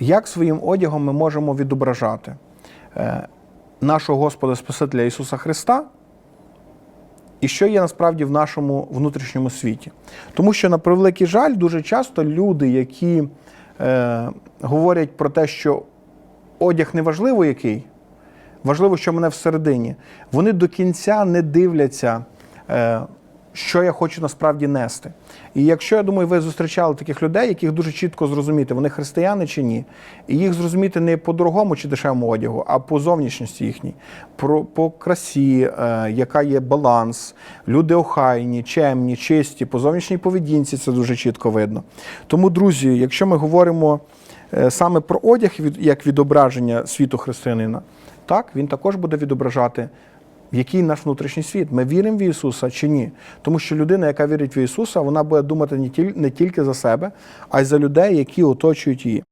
Як своїм одягом ми можемо відображати е, нашого Господа Спасителя Ісуса Христа? І що є насправді в нашому внутрішньому світі? Тому що, на превеликий жаль, дуже часто люди, які е, говорять про те, що одяг не важливо який, важливо, що мене всередині, вони до кінця не дивляться, е, що я хочу насправді нести. І якщо я думаю, ви зустрічали таких людей, яких дуже чітко зрозуміти, вони християни чи ні, і їх зрозуміти не по дорогому чи дешевому одягу, а по зовнішності їхній, про, по красі, е, яка є баланс, люди охайні, чемні, чисті, по зовнішній поведінці це дуже чітко видно. Тому, друзі, якщо ми говоримо е, саме про одяг від- як відображення світу християнина, так, він також буде відображати який наш внутрішній світ. Ми віримо в Ісуса чи ні? Тому що людина, яка вірить в Ісуса, вона буде думати не тільки за себе, а й за людей, які оточують її.